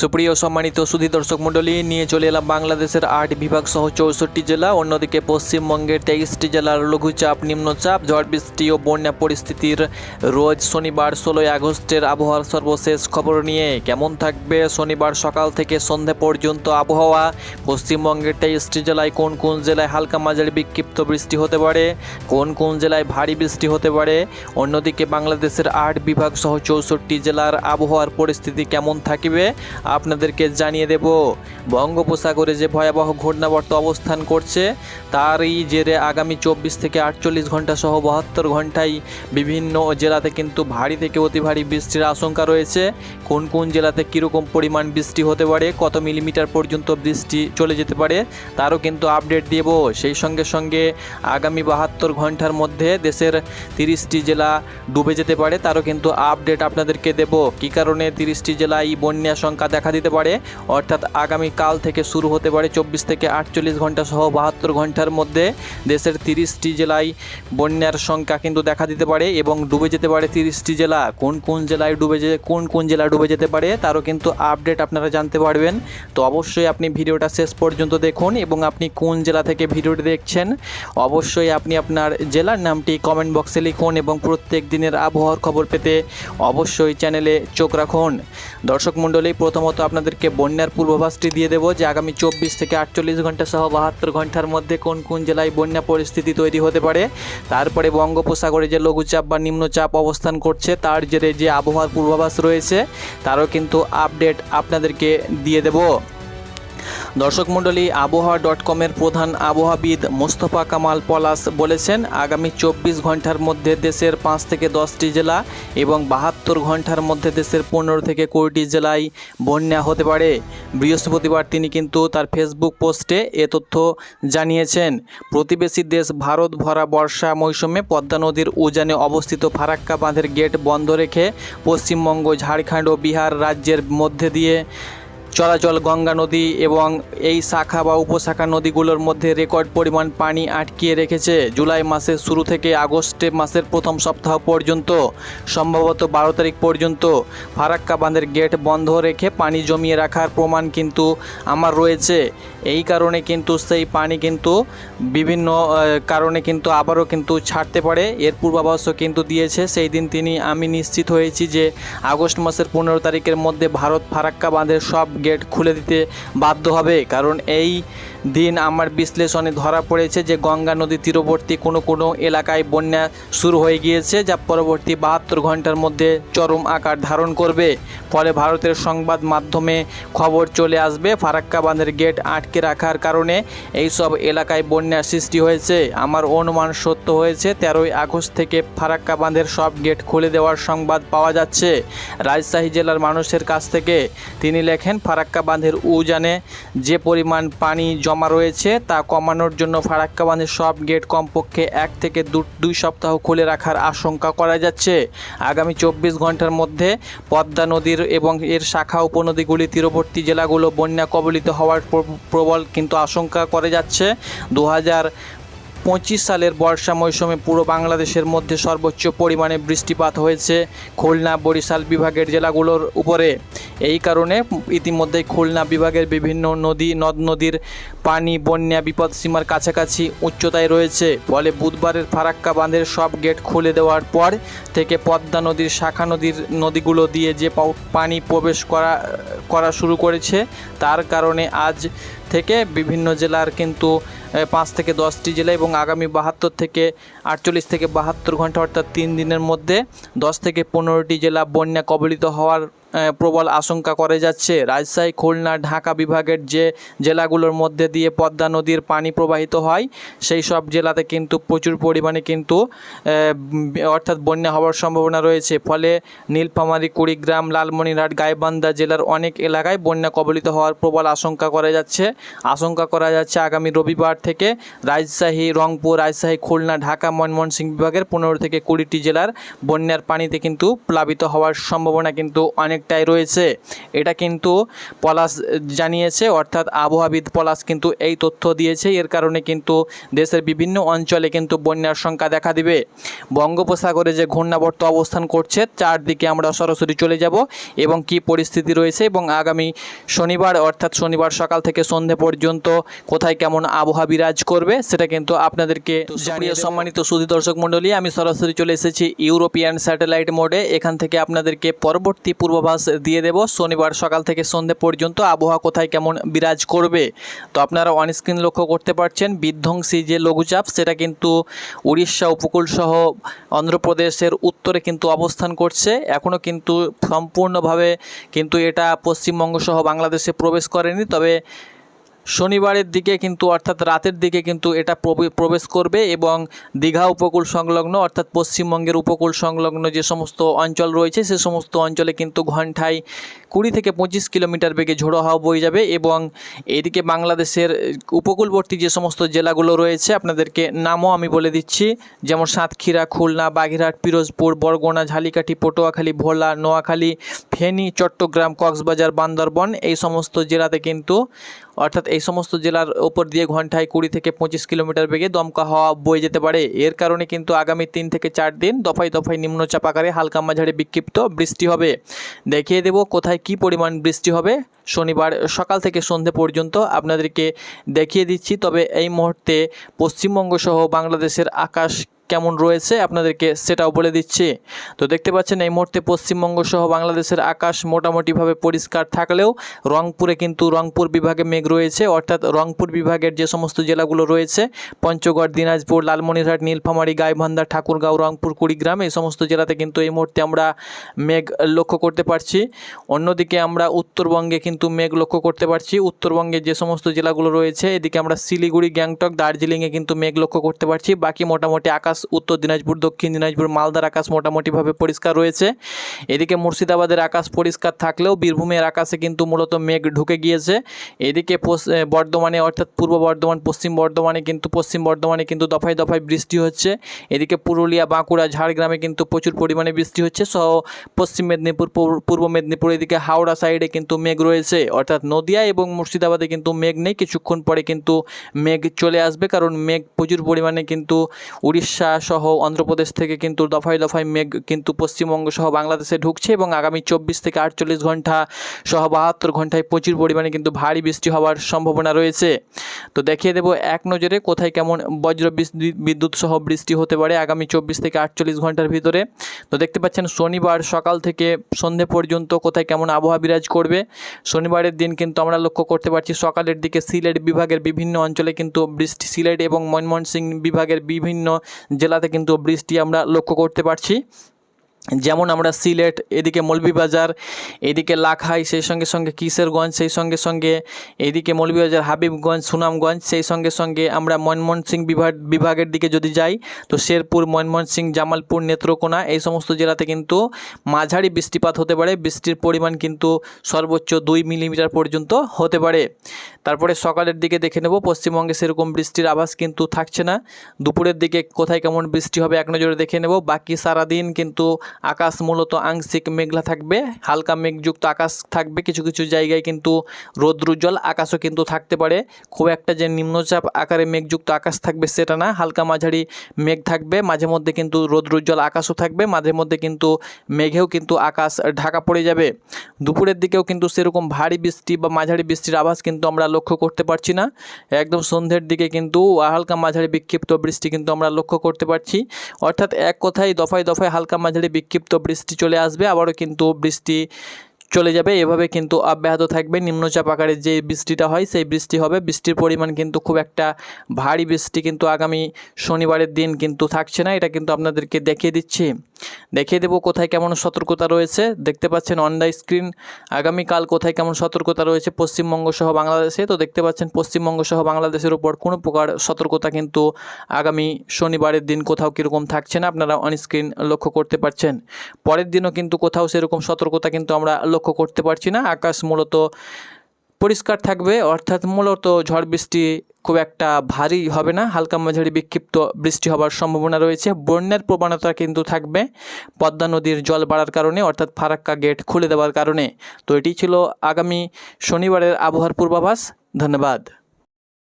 সুপ্রিয় সম্মানিত সুধী দর্শক মণ্ডলী, নিয়ে চলে এলাম বাংলাদেশের আট বিভাগ সহ চৌষট্টি জেলা, অন্যদিকে পশ্চিমবঙ্গের তেইশটি জেলার লঘুচাপ, নিম্নচাপ, ঝড় বৃষ্টি ও বন্যা পরিস্থিতির রোজ শনিবার ষোলোই আগস্টের আবহাওয়ার সর্বশেষ খবর নিয়ে কেমন থাকবে? শনিবার সকাল থেকে সন্ধে পর্যন্ত আবহাওয়া, পশ্চিমবঙ্গের তেইশটি জেলায় কোন কোন জেলায় হালকা মাঝারি বিক্ষিপ্ত বৃষ্টি হতে পারে, কোন কোন জেলায় ভারী বৃষ্টি হতে পারে, অন্যদিকে বাংলাদেশের আট বিভাগ সহ চৌষট্টি জেলার আবহাওয়ার পরিস্থিতি কেমন থাকবে? আপনাদেরকে জানিয়ে দেব, বঙ্গোপসাগরে যে ভয়াবহ ঘূর্ণাবর্ত অবস্থান করছে, তারই জেরে আগামী চব্বিশ থেকে আটচল্লিশ ঘণ্টা সহ বাহাত্তর ঘন্টায় বিভিন্ন জেলাতে কিন্তু ভারী থেকে অতি ভারী বৃষ্টির আশঙ্কা রয়েছে। কোন কোন জেলাতে কীরকম পরিমাণ বৃষ্টি হতে পারে, কত মিলিমিটার পর্যন্ত বৃষ্টি চলে যেতে পারে, তারও কিন্তু আপডেট দেব। সেই সঙ্গে সঙ্গে আগামী বাহাত্তর ঘণ্টার মধ্যে দেশের তিরিশটি জেলা ডুবে যেতে পারে, তারও কিন্তু আপডেট আপনাদেরকে দেব। কী কারণে তিরিশটি জেলায় বন্যা সংখ্যা দেখা দিতে পারে। অর্থাৎ আগামী কাল থেকে শুরু হতে পারে চব্বিশ থেকে আটচল্লিশ ঘণ্টা সহ বাহাত্তর ঘণ্টার মধ্যে দেশের তিরিশটি জেলায় বন্যার সংখ্যা কিন্তু দেখা দিতে পারে এবং ডুবে যেতে পারে তিরিশটি জেলা। কোন কোন জেলায় ডুবে যে, কোন কোন জেলা ডুবে যেতে পারে তারও কিন্তু আপডেট আপনারা জানতে পারবেন। তো অবশ্যই আপনি ভিডিওটা শেষ পর্যন্ত দেখুন এবং আপনি কোন জেলা থেকে ভিডিওটি দেখছেন অবশ্যই আপনি আপনার জেলার নামটি কমেন্ট বক্সে লিখুন এবং প্রত্যেক দিনের আবহাওয়ার খবর পেতে অবশ্যই চ্যানেলে চোখ রাখুন। দর্শক মণ্ডলী প্রথমত আপনাদেরকে বন্যার পূর্বাভাসটি দিয়ে দেবো যে আগামী চব্বিশ থেকে আটচল্লিশ ঘণ্টা সহ বাহাত্তর ঘণ্টার মধ্যে কোন কোন জেলায় বন্যা পরিস্থিতি তৈরি হতে পারে। তারপরে বঙ্গোপসাগরে যে লঘুচাপ বা নিম্নচাপ অবস্থান করছে, তার জেরে যে আবহাওয়ার পূর্বাভাস রয়েছে, তারও কিন্তু আপডেট আপনাদেরকে দিয়ে দেবো। দর্শক মণ্ডলী, আবহাওয়া ডট কমের প্রধান আবহাওয়াবিদ মোস্তফা কামাল পলাশ বলেছেন, আগামী চব্বিশ ঘণ্টার মধ্যে দেশের পাঁচ থেকে দশটি জেলা এবং বাহাত্তর ঘণ্টার মধ্যে দেশের পনেরো থেকে কুড়িটি জেলায় বন্যা হতে পারে। বৃহস্পতিবার তিনি কিন্তু তার ফেসবুক পোস্টে এ তথ্য জানিয়েছেন, প্রতিবেশী দেশ ভারত ভরা বর্ষা মৌসুমে পদ্মা নদীর উজানে অবস্থিত ফারাক্কা বাঁধের গেট বন্ধ রেখে পশ্চিমবঙ্গ, ঝাড়খণ্ড ও বিহার রাজ্যের মধ্যে দিয়ে চলাচল গঙ্গা নদী এবং এই শাখা বা উপশাখা নদীগুলোর মধ্যে রেকর্ড পরিমাণ পানি আটকিয়ে রেখেছে। জুলাই মাসের শুরু থেকে আগস্টে মাসের প্রথম সপ্তাহ পর্যন্ত, সম্ভবত বারো তারিখ পর্যন্ত ফারাক্কা বাঁধের গেট বন্ধ রেখে পানি জমিয়ে রাখার প্রমাণ কিন্তু আমার রয়েছে। এই কারণে কিন্তু সেই পানি কিন্তু বিভিন্ন কারণে কিন্তু আবারও কিন্তু ছাড়তে পারে। এর পূর্বাভাসও কিন্তু দিয়েছে। সেই দিন তিনি, আমি নিশ্চিত হয়েছি যে আগস্ট মাসের পনেরো তারিখের মধ্যে ভারত ফারাক্কা বাঁধের সব গেট খুলে দিতে বাধ্য হবে। কারণ এই দিন আমার বিশ্লেষণে ধরা পড়েছে যে গঙ্গা নদী তীরবর্তী কোনো কোনো এলাকায় বন্যা শুরু হয়ে গিয়েছে, যা পরবর্তী বাহাত্তর ঘণ্টার মধ্যে চরম আকার ধারণ করবে। ফলে ভারতের সংবাদ মাধ্যমে খবর চলে আসবে, ফারাক্কা বাঁধের গেট আটকে রাখার কারণে এই সব এলাকায় বন্যার সৃষ্টি হয়েছে। আমার অনুমান সত্য হয়েছে, তেরোই আগস্ট থেকে ফারাক্কা বাঁধের সব গেট খুলে দেওয়ার সংবাদ পাওয়া যাচ্ছে। রাজশাহী জেলার মানুষের কাছ থেকে তিনি লেখেন, ফারাক্কা বাঁধের উজানে যে পরিমাণ পানি জমা রয়েছে, তা কমানোর জন্য ফারাক্কা বাঁধের সব গেট কমপক্ষে এক থেকে দুই সপ্তাহ খুলে রাখার আশঙ্কা করা যাচ্ছে। আগামী চব্বিশ ঘণ্টার মধ্যে পদ্মা নদীর এবং এর শাখা উপনদীগুলি তীরবর্তী জেলাগুলো বন্যা কবলিত হওয়ার প্র- প্রবল কিন্তু আশঙ্কা করে যাচ্ছে। দু পঁচিশ সালের বর্ষা মৌসুমে পুরো বাংলাদেশের মধ্যে সর্বোচ্চ পরিমাণে বৃষ্টিপাত হয়েছে খুলনা বরিশাল বিভাগের জেলাগুলোর উপরে। এই কারণে ইতিমধ্যেই খুলনা বিভাগের বিভিন্ন নদী, নদ নদীর পানি, বন্যা বিপদসীমার কাছাকাছি উচ্চতায় রয়েছে। ফলে বুধবারের ফারাক্কা বাঁধের সব গেট খুলে দেওয়ার পর থেকে পদ্মা নদীর, শাখা নদীর নদীগুলো দিয়ে যে পানি প্রবেশ করা করা শুরু করেছে, তার কারণে আজ থেকে বিভিন্ন জেলার কিন্তু পাঁচ থেকে দশটি জেলা এবং আগামী বাহাত্তর থেকে আটচল্লিশ থেকে বাহাত্তর ঘণ্টা অর্থাৎ তিন দিনের মধ্যে দশ থেকে পনেরোটি জেলা বন্যা কবলিত হওয়ার প্রবল আশঙ্কা করে যাচ্ছে। রাজশাহী, খুলনা, ঢাকা বিভাগের যে জেলাগুলোর মধ্যে দিয়ে পদ্মা নদীর পানি প্রবাহিত হয়, সেই সব জেলাতে কিন্তু প্রচুর পরিমাণে কিন্তু অর্থাৎ বন্যা হওয়ার সম্ভাবনা রয়েছে। ফলে নীলফামারী, কুড়িগ্রাম, লালমনিরহাট, গাইবান্ধা জেলার অনেক এলাকায় বন্যা কবলিত হওয়ার প্রবল আশঙ্কা করা যাচ্ছে। আশঙ্কা করা যাচ্ছে আগামী রবিবার থেকে রাজশাহী, রংপুর, রাজশাহী, খুলনা, ঢাকা ময়মনসিংহ বিভাগের পনেরো থেকে কুড়িটি জেলার বন্যার পানিতে কিন্তু প্লাবিত হওয়ার সম্ভাবনা কিন্তু অনেকটাই রয়েছে। এটা কিন্তু পলাশ জানিয়েছে অর্থাৎ আবহাওয়াবিদ পলাশ কিন্তু এই তথ্য দিয়েছে। এর কারণে কিন্তু দেশের বিভিন্ন অঞ্চলে কিন্তু বন্যার সংখ্যা দেখা দিবে। বঙ্গোপসাগরে যে ঘূর্ণাবর্ত অবস্থান করছে চারদিকে আমরা সরাসরি চলে যাব এবং কি পরিস্থিতি রয়েছে এবং আগামী শনিবার অর্থাৎ শনিবার সকাল থেকে সন্ধে পর্যন্ত কোথায় কেমন আবহাওয়া বিরাজ করবে সেটা কিন্তু আপনাদেরকে জানিয়ে সুধী দর্শক মণ্ডলী, আমি সরাসরি চলে এসেছি ইউরোপিয়ান স্যাটেলাইট মোডে। এখান থেকে আপনাদেরকে পরবর্তী পূর্বাভাস দিয়ে দেব। শনিবার সকাল থেকে সন্ধে পর্যন্ত আবহাওয়া কোথায় কেমন বিরাজ করবে? তো আপনারা অনস্ক্রিন লক্ষ্য করতে পারছেন, বিধ্বংসী যে লঘুচাপ, সেটা কিন্তু উড়িষ্যা উপকূল সহ অন্ধ্রপ্রদেশের উত্তরে কিন্তু অবস্থান করছে। এখনও কিন্তু সম্পূর্ণভাবে কিন্তু এটা পশ্চিমবঙ্গ সহ বাংলাদেশে প্রবেশ করেনি। তবে শনিবারের দিকে কিন্তু, অর্থাৎ রাতের দিকে কিন্তু এটা প্রবে- প্রবেশ করবে এবং দীঘা উপকূল সংলগ্ন, অর্থাৎ পশ্চিমবঙ্গের উপকূল সংলগ্ন যে সমস্ত অঞ্চল রয়েছে, সে সমস্ত অঞ্চলে কিন্তু ঘন্টায় কুড়ি থেকে পঁচিশ কিলোমিটার বেগে ঝোড়ো হাওয়া বয়ে যাবে এবং এদিকে বাংলাদেশের উপকূলবর্তী যে সমস্ত জেলাগুলো রয়েছে, আপনাদেরকে নামও আমি বলে দিচ্ছি। যেমন সাতক্ষীরা, খুলনা, বাগেরহাট, পিরোজপুর, বরগুনা ঝালিকাঠি পটুয়াখালী, ভোলা, নোয়াখালী, ফেনী, চট্টগ্রাম, কক্সবাজার, বান্দরবন, এই সমস্ত জেলাতে কিন্তু অর্থাৎ এই সমস্ত জেলার ওপর দিয়ে ঘন্টায় কুড়ি থেকে পঁচিশ কিলোমিটার বেগে দমকা হাওয়া বয়ে যেতে পারে। এর কারণে কিন্তু আগামী তিন থেকে চার দিন দফায় দফায় নিম্নচাপ আকারে হালকা মাঝারি বিক্ষিপ্ত বৃষ্টি হবে। দেখিয়ে দেব কোথায় কি পরিমাণ বৃষ্টি হবে। শনিবার সকাল থেকে সন্ধে পর্যন্ত আপনাদেরকে দেখিয়ে দিচ্ছি। তবে এই মুহূর্তে পশ্চিমবঙ্গ সহ বাংলাদেশের আকাশ কেমন রয়েছে আপনাদেরকে সেটাও বলে দিচ্ছি। তো দেখতে পাচ্ছেন এই মুহূর্তে পশ্চিমবঙ্গ সহ বাংলাদেশের আকাশ মোটামুটিভাবে পরিষ্কার থাকলেও রংপুরে কিন্তু রংপুর বিভাগে মেঘ রয়েছে। অর্থাৎ রংপুর বিভাগের যে সমস্ত জেলাগুলো রয়েছে, পঞ্চগড়, দিনাজপুর, লালমনিরহাট, নীলফামারী, গাইবান্ধা, ঠাকুরগাঁও, রংপুর, কুড়িগ্রাম, এই সমস্ত জেলাতে কিন্তু এই মুহূর্তে আমরা মেঘ লক্ষ্য করতে পারছি। অন্যদিকে আমরা উত্তরবঙ্গে কিন্তু মেঘ লক্ষ্য করতে পারছি। উত্তরবঙ্গে যে সমস্ত জেলাগুলো রয়েছে, এদিকে আমরা শিলিগুড়ি, গ্যাংটক, দার্জিলিংয়ে কিন্তু মেঘ লক্ষ্য করতে পারছি। বাকি মোটামুটি আকাশ উত্তর দিনাজপুর, দক্ষিণ দিনাজপুর, মালদার আকাশ মোটামুটিভাবে পরিষ্কার রয়েছে। এদিকে মুর্শিদাবাদের আকাশ পরিষ্কার থাকলেও বীরভূমের আকাশে কিন্তু মূলত মেঘ ঢুকে গিয়েছে। এদিকে বর্ধমানে অর্থাৎ পূর্ব বর্ধমান, পশ্চিম বর্ধমানে কিন্তু, পশ্চিম বর্ধমানে কিন্তু দফায় দফায় বৃষ্টি হচ্ছে। এদিকে পুরুলিয়া, বাঁকুড়া, ঝাড়গ্রামে কিন্তু প্রচুর পরিমাণে বৃষ্টি হচ্ছে। সহ পশ্চিম মেদিনীপুর পূর্ব মেদিনীপুর, এদিকে হাওড়া সাইডে কিন্তু মেঘ রয়েছে। অর্থাৎ নদিয়া এবং মুর্শিদাবাদে কিন্তু মেঘ নেই। কিছুক্ষণ পরে কিন্তু মেঘ চলে আসবে। কারণ মেঘ প্রচুর পরিমাণে কিন্তু উড়িষ্যা সহ অন্ধ্রপ্রদেশ থেকে কিন্তু দফায় দফায় মেঘ কিন্তু পশ্চিমবঙ্গ সহ বাংলাদেশে ঢুকছে এবং আগামী চব্বিশ থেকে আটচল্লিশ ঘণ্টা সহ বাহাত্তর ঘন্টায় প্রচুর পরিমাণে কিন্তু ভারী বৃষ্টি হওয়ার সম্ভাবনা রয়েছে। তো দেখিয়ে দেবো এক নজরে কোথায় কেমন বজ্র বিদ্যুৎ- বিদ্যুৎ সহ বৃষ্টি হতে পারে আগামী চব্বিশ থেকে আটচল্লিশ ঘণ্টার ভিতরে। তো দেখতে পাচ্ছেন শনিবার সকাল থেকে সন্ধে পর্যন্ত কোথায় কেমন আবহাওয়া বিরাজ করবে। শনিবারের দিন কিন্তু আমরা লক্ষ্য করতে পারছি সকালের দিকে সিলেট বিভাগের বিভিন্ন অঞ্চলে কিন্তু বৃষ্টি, সিলেট এবং ময়মনসিংহ বিভাগের বিভিন্ন জেলাতে কিন্তু বৃষ্টি আমরা লক্ষ্য করতে পারছি। যেমন আমরা সিলেট, এদিকে মৌলভীবাজার, এদিকে লাখাই, সেই সঙ্গে সঙ্গে কিশোরগঞ্জ, সেই সঙ্গে সঙ্গে এদিকে মৌলভীবাজার, হাবিবগঞ্জ, সুনামগঞ্জ, সেই সঙ্গে সঙ্গে আমরা ময়মনসিংহ বিভাগ বিভাগের দিকে যদি যাই, তো শেরপুর, ময়মনসিংহ, জামালপুর, নেত্রকোনা, এই সমস্ত জেলাতে কিন্তু মাঝারি বৃষ্টিপাত হতে পারে। বৃষ্টির পরিমাণ কিন্তু সর্বোচ্চ দুই মিলিমিটার পর্যন্ত হতে পারে। তারপরে সকালের দিকে দেখে নেব, পশ্চিমবঙ্গে সেরকম বৃষ্টির আভাস কিন্তু থাকছে না। দুপুরের দিকে কোথায় কেমন বৃষ্টি হবে, এক নজরে দেখে নেব। বাকি সারাদিন কিন্তু আকাশ মূলত আংশিক মেঘলা থাকবে, হালকা মেঘযুক্ত আকাশ থাকবে, কিছু কিছু জায়গায় কিন্তু রৌদ্রুজ্জ্বল আকাশও কিন্তু থাকতে পারে। খুব একটা যে নিম্নচাপ আকারে মেঘযুক্ত আকাশ থাকবে সেটা না, হালকা মাঝারি মেঘ থাকবে, মাঝে মধ্যে কিন্তু রৌদ্রুজ্জ্বল আকাশও থাকবে, মাঝে মধ্যে কিন্তু মেঘেও কিন্তু আকাশ ঢাকা পড়ে যাবে। দুপুরের দিকেও কিন্তু সেরকম ভারী বৃষ্টি বা মাঝারি বৃষ্টির আভাস কিন্তু আমরা লক্ষ্য করতে পারছি না। একদম সন্ধ্যের দিকে কিন্তু হালকা মাঝারি বিক্ষিপ্ত বৃষ্টি কিন্তু আমরা লক্ষ্য করতে পারছি। অর্থাৎ এক কথায় দফায় দফায় হালকা মাঝারি বিক্ষিপ্ত বৃষ্টি চলে আসবে, আবারও কিন্তু বৃষ্টি চলে যাবে। এভাবে কিন্তু অব্যাহত থাকবে। নিম্নচাপ আকারে যে বৃষ্টিটা হয়, সেই বৃষ্টি হবে। বৃষ্টির পরিমাণ কিন্তু খুব একটা ভারী বৃষ্টি কিন্তু আগামী শনিবারের দিন কিন্তু থাকছে না। এটা কিন্তু আপনাদেরকে দেখিয়ে দিচ্ছি। দেখিয়ে দেবো কোথায় কেমন সতর্কতা রয়েছে। দেখতে পাচ্ছেন অন দ্য স্ক্রিন আগামীকাল কোথায় কেমন সতর্কতা রয়েছে পশ্চিমবঙ্গ সহ বাংলাদেশে। তো দেখতে পাচ্ছেন পশ্চিমবঙ্গ সহ বাংলাদেশের উপর কোনো প্রকার সতর্কতা কিন্তু আগামী শনিবারের দিন কোথাও কীরকম থাকছে না। আপনারা অন স্ক্রিন লক্ষ্য করতে পারছেন। পরের দিনও কিন্তু কোথাও সেরকম সতর্কতা কিন্তু আমরা লক্ষ্য করতে পারছি না। আকাশ মূলত পরিষ্কার থাকবে, অর্থাৎ মূলত ঝড় বৃষ্টি খুব একটা ভারী হবে না, হালকা মাঝারি বিক্ষিপ্ত বৃষ্টি হবার সম্ভাবনা রয়েছে। বন্যার প্রবণতা কিন্তু থাকবে পদ্মা নদীর জল বাড়ার কারণে, অর্থাৎ ফারাক্কা গেট খুলে দেওয়ার কারণে। তো এটি ছিল আগামী শনিবারের আবহাওয়ার পূর্বাভাস। ধন্যবাদ।